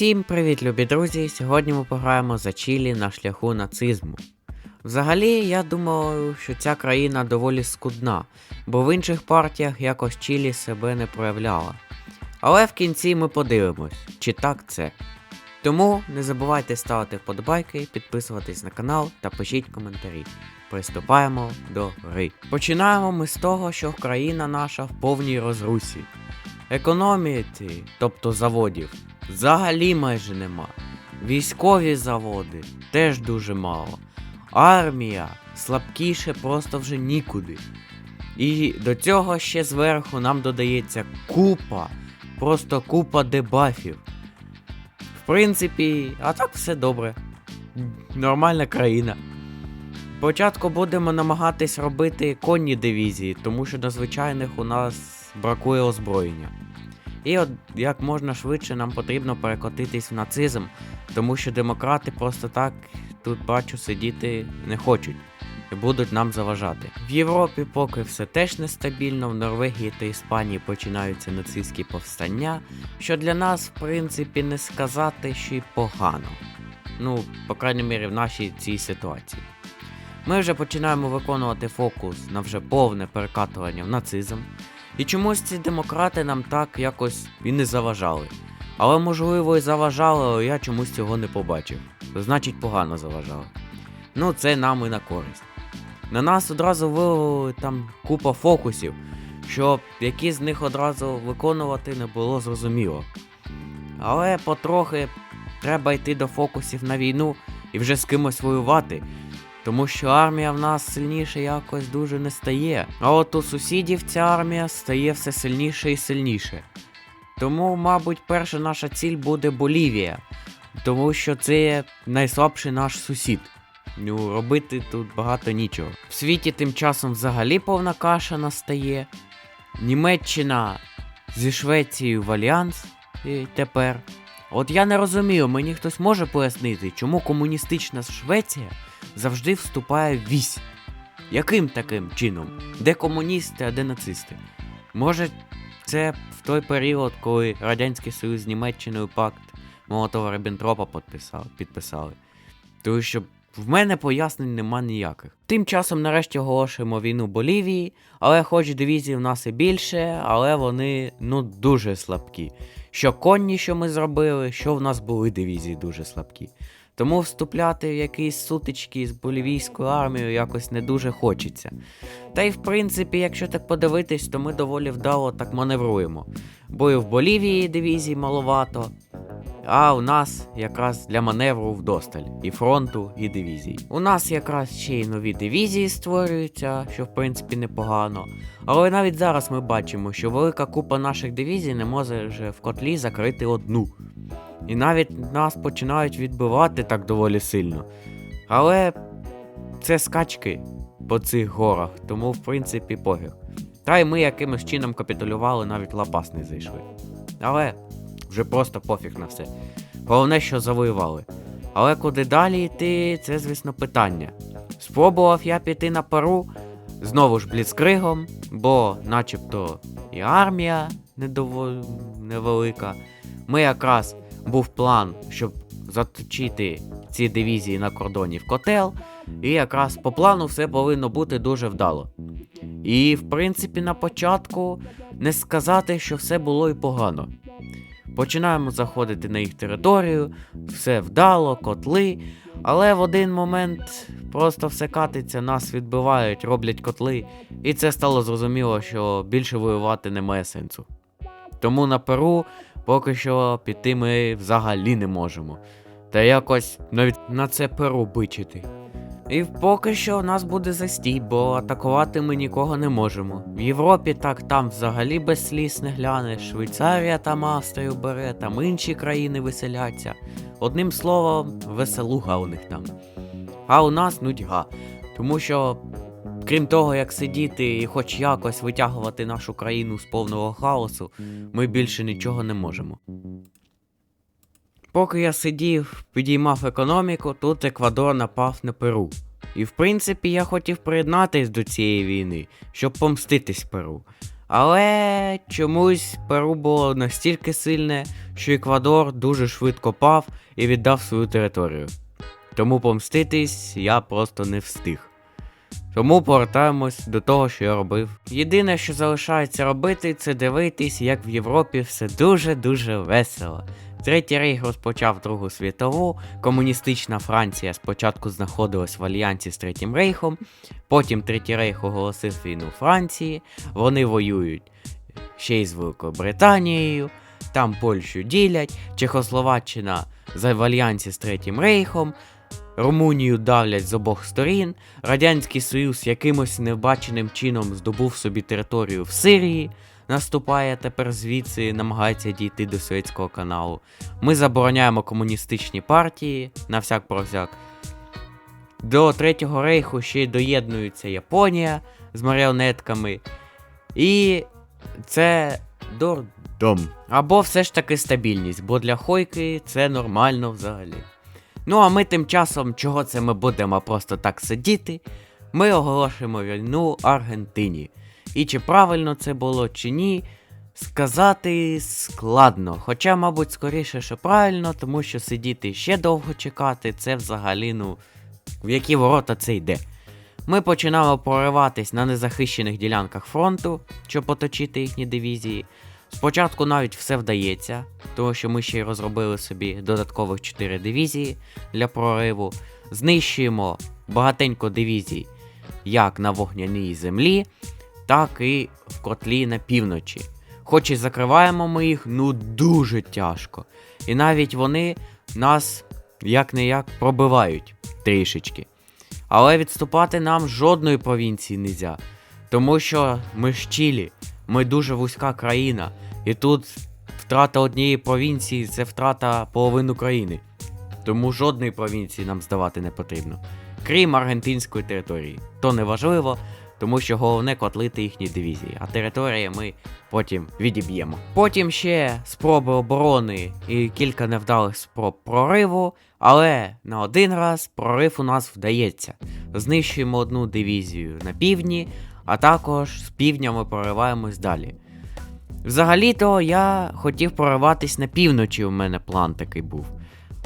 Всім привіт, любі друзі! Сьогодні ми пограємо за Чилі на шляху нацизму. Взагалі, я думаю, що ця країна доволі скудна, бо в інших партіях якось Чилі себе не проявляла. Але в кінці ми подивимось, чи так це. Тому не забувайте ставити вподобайки, підписуватись на канал та пишіть коментарі. Приступаємо до гри. Починаємо ми з того, що країна наша в повній розрусі. Економії, тобто заводів, взагалі майже нема. Військові заводи теж дуже мало. Армія слабкіше просто вже нікуди. І до цього ще зверху нам додається купа, просто купа дебафів. В принципі, а так все добре. Нормальна країна. Спочатку будемо намагатись робити конні дивізії, тому що до звичайних у нас бракує озброєння. І от як можна швидше нам потрібно перекотитись в нацизм, тому що демократи просто так тут бачу сидіти не хочуть і будуть нам заважати. В Європі поки все теж нестабільно, в Норвегії та Іспанії починаються нацистські повстання, що для нас, в принципі, не сказати, що й погано. Ну, по крайній мірі, в нашій цій ситуації. Ми вже починаємо виконувати фокус на вже повне перекатування в нацизм. І чомусь ці демократи нам так якось і не заважали. Але можливо і заважали, але я чомусь цього не побачив. Значить, погано заважали. Ну, це нам і на користь. На нас одразу вивели там купа фокусів, що які з них одразу виконувати не було зрозуміло. Але потрохи треба йти до фокусів на війну і вже з кимось воювати. Тому що армія в нас сильніше якось дуже не стає. А от у сусідів ця армія стає все сильніше і сильніше. Тому, мабуть, перша наша ціль буде Болівія, тому що це найслабший наш сусід. Ну, робити тут багато нічого. В світі тим часом взагалі повна каша настає. Німеччина зі Швецією в альянс і тепер. От я не розумію, мені хтось може пояснити, чому комуністична Швеція завжди вступає в вісь. Яким таким чином? Де комуністи, а де нацисти? Може, це в той період, коли Радянський Союз з Німеччиною пакт Молотова Ріббентропа підписали, підписали. Тому що в мене пояснень нема ніяких. Тим часом нарешті оголошуємо війну Болівії, але хоч дивізій в нас і більше, але вони ну дуже слабкі. Що конні, що ми зробили, що в нас були дивізії дуже слабкі. Тому вступляти в якісь сутички з болівійською армією якось не дуже хочеться. Та й в принципі, якщо так подивитись, то ми доволі вдало так маневруємо. Бо і в Болівії дивізій маловато, а у нас якраз для маневру вдосталь і фронту, і дивізій. У нас якраз ще й нові дивізії створюються, що в принципі непогано. Але навіть зараз ми бачимо, що велика купа наших дивізій не може вже в котлі закрити одну. І навіть нас починають відбивати так доволі сильно. Але це скачки по цих горах, тому в принципі погір. Та й ми якимось чином капітулювали, навіть лапас не зайшли. Але вже просто пофіг на все. Головне, що завоювали. Але куди далі йти, це, звісно, питання. Спробував я піти на пару знову ж бліцкригом, бо начебто і армія недово... невелика. Ми якраз був план, щоб заточити ці дивізії на кордоні в котел, і якраз по плану все повинно бути дуже вдало. І, в принципі, на початку не сказати, що все було і погано. Починаємо заходити на їх територію, все вдало, котли, але в один момент просто все катиться, нас відбивають, роблять котли, і це стало зрозуміло, що більше воювати немає сенсу. Тому на Перу поки що піти ми взагалі не можемо. Та якось навіть на це перу бичити. І поки що у нас буде застій, бо атакувати ми нікого не можемо. В Європі так там взагалі без сліз не глянеш, Швейцарія там Австрію бере, там інші країни веселяться. Одним словом, веселуга у них там. А у нас нудьга. Тому що, крім того, як сидіти і хоч якось витягувати нашу країну з повного хаосу, ми більше нічого не можемо. Поки я сидів, підіймав економіку, тут Еквадор напав на Перу. І в принципі я хотів приєднатись до цієї війни, щоб помститись Перу. Але чомусь Перу було настільки сильне, що Еквадор дуже швидко пав і віддав свою територію. Тому помститись я просто не встиг. Тому повертаємось до того, що я робив. Єдине, що залишається робити, це дивитись, як в Європі все дуже-дуже весело. Третій рейх розпочав Другу світову, комуністична Франція спочатку знаходилась в альянсі з Третім рейхом, потім Третій рейх оголосив війну Франції, вони воюють ще й з Великою Британією, там Польщу ділять, Чехословаччина в альянсі з Третім рейхом, Румунію давлять з обох сторін, Радянський Союз якимось невбаченим чином здобув собі територію в Сирії, наступає тепер звідси, намагається дійти до Суецького каналу. Ми забороняємо комуністичні партії на всяк про всяк. До Третього рейху ще й доєднується Японія з маріонетками. І це дурдом. Або все ж таки стабільність, бо для Хойки це нормально взагалі. Ну а ми тим часом, чого це ми будемо просто так сидіти, ми оголошуємо війну Аргентині. І чи правильно це було, чи ні, сказати складно. Хоча, мабуть, скоріше, що правильно, тому що сидіти ще довго чекати, це взагалі, ну, в які ворота це йде. Ми починаємо прориватись на незахищених ділянках фронту, щоб оточити їхні дивізії. Спочатку навіть все вдається, тому що ми ще й розробили собі додаткових 4 дивізії для прориву. Знищуємо багатенько дивізій як на вогняній землі, так і в котлі на півночі. Хоч і закриваємо ми їх, ну дуже тяжко. І навіть вони нас як не як пробивають трішечки. Але відступати нам жодної провінції нельзя. Тому що ми Чилі, ми дуже вузька країна, і тут втрата однієї провінції це втрата половини країни. Тому жодної провінції нам здавати не потрібно. Крім аргентинської території. То не важливо, тому що головне котлити їхні дивізії, а території ми потім відіб'ємо. Потім ще спроби оборони і кілька невдалих спроб прориву, але на один раз прорив у нас вдається. Знищуємо одну дивізію на півдні, а також з півдня ми прориваємось далі. Взагалі-то я хотів прориватись на півночі, у мене план такий був.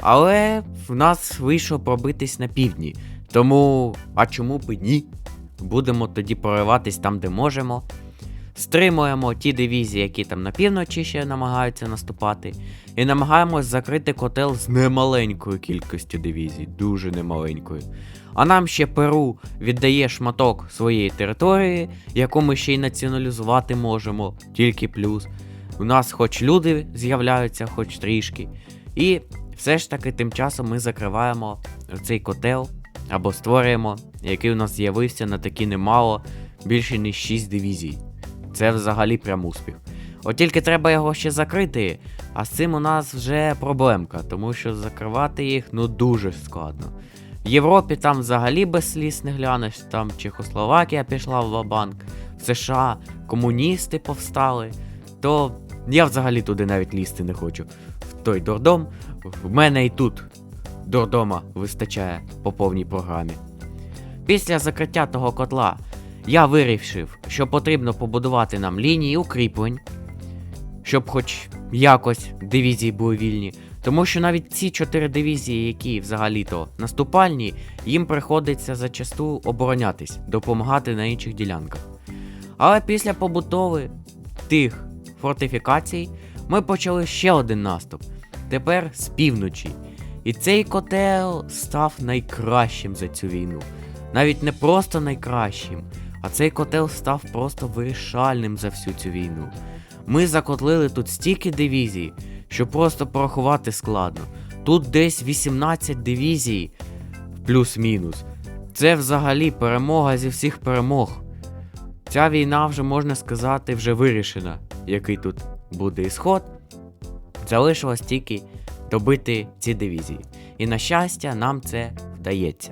Але в нас вийшло пробитись на півдні. Тому, а чому б ні? Будемо тоді прориватись там, де можемо. Стримуємо ті дивізії, які там на півночі ще намагаються наступати, і намагаємось закрити котел з немаленькою кількістю дивізій, дуже немаленькою. А нам ще Перу віддає шматок своєї території, яку ми ще й націоналізувати можемо, тільки плюс. У нас хоч люди з'являються, хоч трішки. І все ж таки тим часом ми закриваємо цей котел або створюємо, який у нас з'явився на такі немало, більше ніж 6 дивізій. Це взагалі прям успіх. От тільки треба його ще закрити, а з цим у нас вже проблемка, тому що закривати їх ну дуже складно. В Європі там взагалі без сліз не глянеш, там Чехословакія пішла в Лабанк, США комуністи повстали, то я взагалі туди навіть лізти не хочу. В той дурдом, в мене і тут дурдома вистачає по повній програмі. Після закриття того котла я вирішив, що потрібно побудувати нам лінії укріплень, щоб хоч якось дивізії були вільні. Тому що навіть ці чотири дивізії, які взагалі-то наступальні, їм приходиться зачасту оборонятись, допомагати на інших ділянках. Але після побутови тих фортифікацій ми почали ще один наступ. Тепер з півночі. І цей котел став найкращим за цю війну. Навіть не просто найкращим, а цей котел став просто вирішальним за всю цю війну. Ми закотлили тут стільки дивізій, що просто порахувати складно. Тут десь 18 дивізій, плюс-мінус. Це взагалі перемога зі всіх перемог. Ця війна вже можна сказати вже вирішена, який тут буде ісход. Залишилось тільки добити ці дивізії. І на щастя, нам це вдається.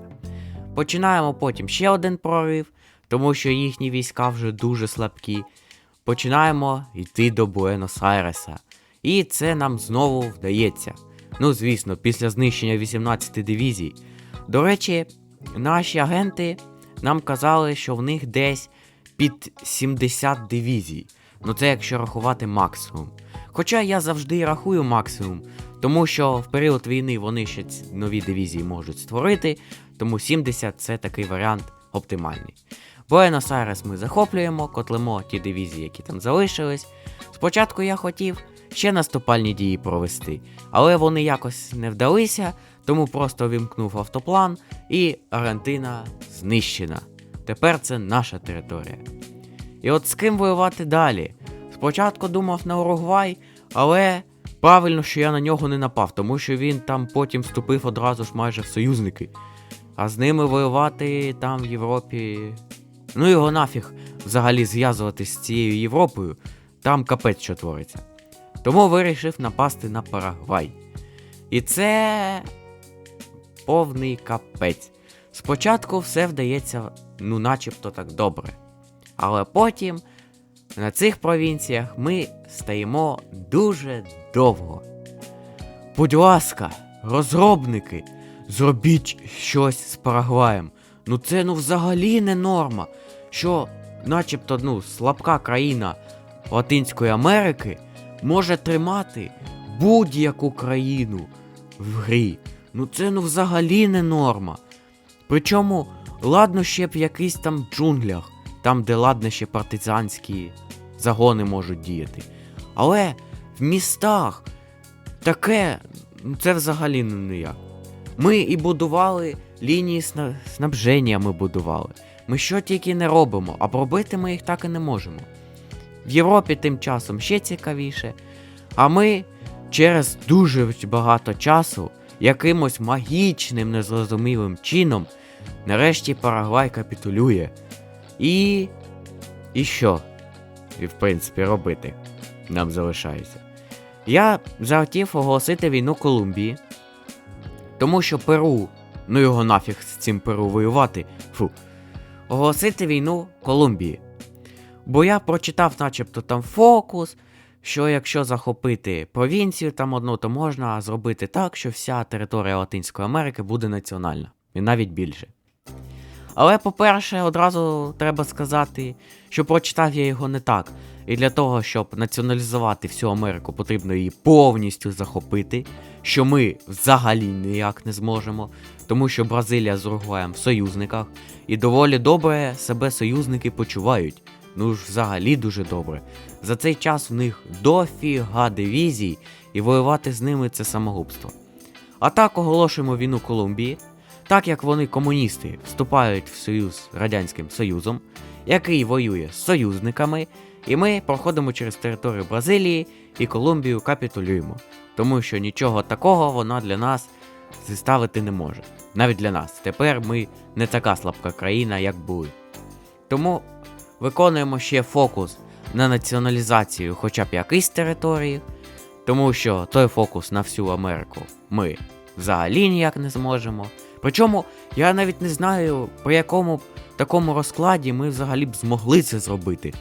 Починаємо потім ще один прорив, тому що їхні війська вже дуже слабкі. Починаємо йти до Буенос-Айреса. І це нам знову вдається. Ну, звісно, після знищення 18 дивізій. До речі, наші агенти нам казали, що в них десь під 70 дивізій. Ну це якщо рахувати максимум. Хоча я завжди рахую максимум, тому що в період війни вони ще нові дивізії можуть створити, тому 70 це такий варіант оптимальний. Буенос-Айрес ми захоплюємо, котлимо ті дивізії, які там залишились. Спочатку я хотів ще наступальні дії провести, але вони якось не вдалися, тому просто вімкнув автоплан і Аргентина знищена. Тепер це наша територія. І от з ким воювати далі? Спочатку думав на Уругвай, але правильно, що я на нього не напав, тому що він там потім вступив одразу ж майже в союзники. А з ними воювати там в Європі. Ну його нафіг взагалі зв'язуватись з цією Європою, там капець що твориться. Тому вирішив напасти на Парагвай. І це повний капець. Спочатку все вдається, ну, начебто так добре. Але потім на цих провінціях ми стоїмо дуже довго. Будь ласка, розробники, зробіть щось з Парагваєм. Ну це ну взагалі не норма. Що, начебто, ну, слабка країна Латинської Америки може тримати будь-яку країну в грі. Ну це ну взагалі не норма. Причому, ладно ще в якихось там джунглях, там, де ладно ще партизанські загони можуть діяти. Але в містах таке, ну це взагалі ну ніяк. Ми і будували лінії сна- снабження, ми будували. Ми що тільки не робимо, а пробити ми їх так і не можемо. В Європі тим часом ще цікавіше. А ми через дуже багато часу, якимось магічним незрозумілим чином, нарешті Парагвай капітулює. І. І що? І в принципі робити нам залишається. Я захотів оголосити війну Колумбії, тому що Перу, ну його нафіг з цим Перу воювати. Фу. Оголосити війну Колумбії. Бо я прочитав, начебто, там фокус, що якщо захопити провінцію там одну, то можна зробити так, що вся територія Латинської Америки буде національна, і навіть більше. Але, по-перше, одразу треба сказати, що прочитав я його не так. І для того, щоб націоналізувати всю Америку, потрібно її повністю захопити, що ми взагалі ніяк не зможемо, тому що Бразилія з Уругваєм в союзниках, і доволі добре себе союзники почувають. Ну ж взагалі дуже добре. За цей час в них дофіга дивізій, і воювати з ними це самогубство. А так оголошуємо війну Колумбії, так як вони комуністи вступають в союз з Радянським Союзом, який воює з союзниками, і ми проходимо через територію Бразилії і Колумбію капітулюємо, тому що нічого такого вона для нас зіставити не може. Навіть для нас. Тепер ми не така слабка країна, як були. Тому виконуємо ще фокус на націоналізацію хоча б якийсь території, тому що той фокус на всю Америку ми взагалі ніяк не зможемо. Причому я навіть не знаю, при якому такому розкладі ми взагалі б змогли це зробити.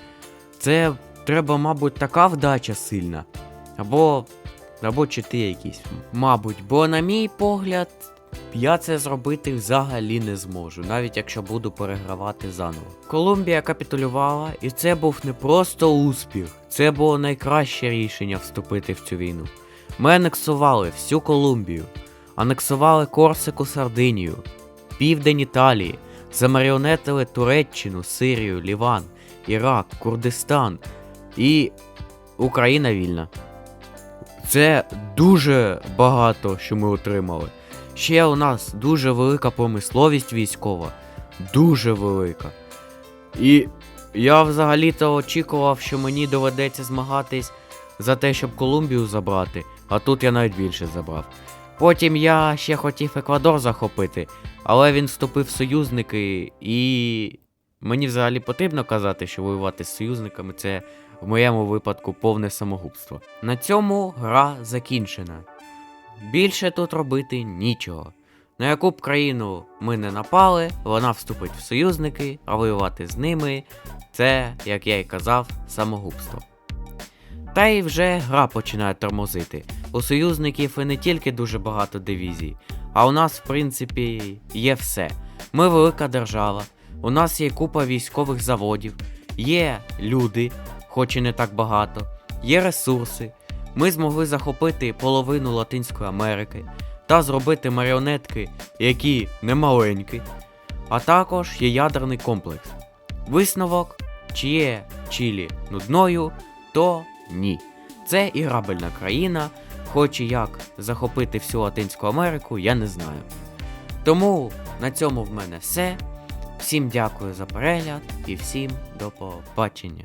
Це треба, мабуть, така вдача сильна. Або. Або чити якісь, мабуть. Бо, на мій погляд, я це зробити взагалі не зможу, навіть якщо буду перегравати заново. Колумбія капітулювала, і це був не просто успіх, це було найкраще рішення вступити в цю війну. Ми анексували всю Колумбію, анексували Корсику Сардинію, південь Італії, замаріонетили Туреччину, Сирію, Ліван, Ірак, Курдистан і Україна вільна. Це дуже багато, що ми отримали. Ще у нас дуже велика промисловість військова, дуже велика. І я взагалі-то очікував, що мені доведеться змагатись за те, щоб Колумбію забрати, а тут я навіть більше забрав. Потім я ще хотів Еквадор захопити, але він вступив в союзники, і мені взагалі потрібно казати, що воювати з союзниками це в моєму випадку повне самогубство. На цьому гра закінчена. Більше тут робити нічого. На яку б країну ми не напали, вона вступить в союзники, а воювати з ними це, як я й казав, самогубство. Та й вже гра починає тормозити. У союзників і не тільки дуже багато дивізій, а у нас, в принципі, є все. Ми велика держава, у нас є купа військових заводів, є люди, хоч і не так багато, є ресурси. Ми змогли захопити половину Латинської Америки та зробити маріонетки, які не маленькі, а також є ядерний комплекс. Висновок, чи є Чилі нудною, то ні. Це іграбельна країна, хоч і як захопити всю Латинську Америку, я не знаю. Тому на цьому в мене все. Всім дякую за перегляд і всім до побачення.